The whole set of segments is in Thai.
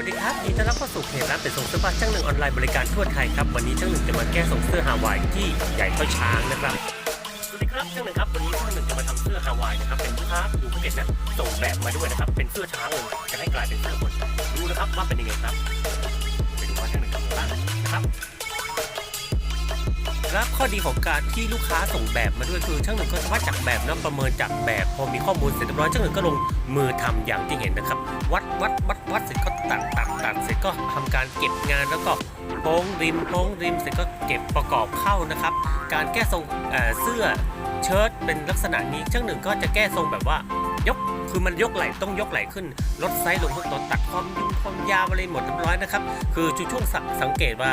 วัสดีครับยินดีต้อนรับเข้าสู่เพจร้านเป็นส่งเสื้อผ้าช่างหนึ่งออนไลน์บริการทั่วไทยครับ วันนี้ช่างหนึ่งจะมาแก้ส่งเสื้อฮาวายที่ใหญ่เท่าช้างนะครับ สวัสดีครับช่างหนึ่งครับ วันนี้ช่างหนึ่งจะมาทำเสื้อฮาวายนะครับ เป็นลูกค้าอยู่ภูเก็ตนะส่งแบบมาด้วยนะครับ เป็นเสื้อช้างเลยจะให้กลายเป็นเสื้อคนดูนะครับว่าเป็นยังไงครับ และข้อดีของการที่ลูกค้าส่งแบบมาด้วยคือช่างหนึ่งก็จะวัดจากแบบนะประเมินจากแบบ พอมีข้อมูลเสร็จเรียบร้อยช่างหนึ่งก็ลงมือทำอย่างที่เห็นนะครับ วัดวัดวัดวัดเสร็จก็ตัดตัด ก็ทำการเก็บงานแล้วก็โป้งริมโป้งริมเสร็จก็เก็บประกอบเข้านะครับ การแก้ทรงเเสื้อเชิ้ตเป็นลักษณะนี้ช่างหนึ่งก็จะแก้ทรงแบบว่ายกคือมันยกไหล่ต้องยกไหล่ขึ้น ลดไซส์ลงเพื่อลดตัดความยุ่งความยาวอะไรหมดเรียบร้อยนะครับ คือช่วงสังสังเกตว่า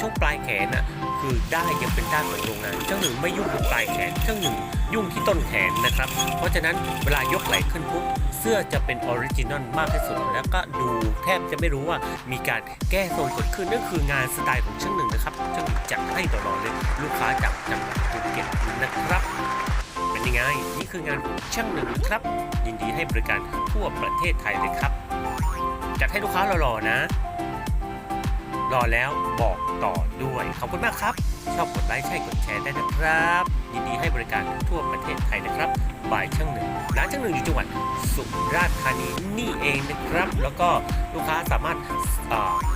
ช่วงปลายแขนน่ะคือได้ยังเป็นด้านเหมือนโรงงานเจ้าหนึ่งไม่ยุ่งกับปลายแขนเจ้าหนึ่ง ยุ่งที่ต้นแขนนะครับ เพราะฉะนั้นเวลายกไหล่ขึ้นปุ๊บเสื้อจะเป็นออริจินอลมากที่สุด แล้วก็ดูแทบจะไม่รู้ว่ามีการแก้ทรงเกิดขึ้นนั่นคืองานสไตล์ของช่างหนึ่งนะครับช่างหนึ่งจัดให้ตลอดเลยลูกค้าจากจังหวัดภูเก็ตนะครับ เป็นยังไงนี่คืองานของช่างหนึ่งครับ ยินดีให้บริการทั่วประเทศไทยเลยครับจัดให้ลูกค้าหล่อๆนะรอแล้วบอก ต่อด้วย ขอบคุณมากครับ ชอบกดไลค์ใช่กดแชร์ได้นะครับ ยินดีให้บริการทั่วประเทศไทยนะครับบายช่างหนึ่งร้านช่างหนึ่งอยู่จังหวัดสุราษฎร์ธานีนี่เองนะครับ แล้วก็ลูกค้าสามารถ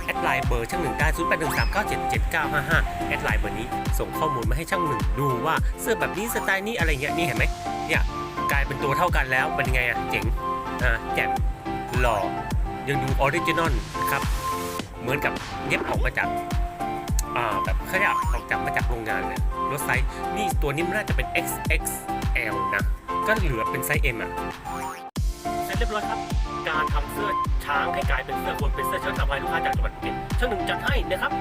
แอดไลน์เบอร์ช่างหนึ่งได้0 8 1 3 9 7 7 9 5 5 แอดไลน์เบอร์นี้ ส่งข้อมูลมาให้ช่างหนึ่งดูว่าเสื้อแบบนี้สไตล์นี้อะไรเงี้ยนี่เห็นไหมเนี่ยกลายเป็นตัวเท่ากันแล้วเป็นยังไงอะเจ๋งอ่าแจ่มหล่อยังดูออริจินอลนะครับ เหมือนกับเย็บออกมาจากอ่า แบบขาเรียกออกจากมาจากโรงงานเลยรถไซส์นี่ตัวนี้มันน่าจะเป็น XXL นะ ก็เหลือเป็นไซส์ M อะเสร็จเรียบร้อยครับ การทำเสื้อช้างให้กลายเป็นเสื้อคนเป็นเสื้อเชิ้ตทำให้ลูกค้าจากจังหวัดภูเก็ตช่างหนึ่งจัดให้นะครับ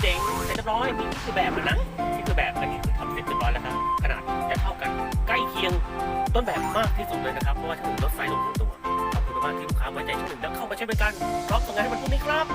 เจ๋งเสร็จเรียบร้อยนี่คือแบบแล้วนะนี่คือแบบอันนี้คือทำเสร็จเรียบร้อยแล้วครับขนาดจะเท่ากันใกล้เคียงต้นแบบมากที่สุดเลยนะครับเพราะว่าช่างหนึ่งลดไซส์ลงทั้งตัวขอบคุณมากที่ลูกค้าไว้ใจช่างหนึ่งแล้วเข้ามาใช้บริการพร้อมส่งงานให้วันพรุ่งนี้ครับ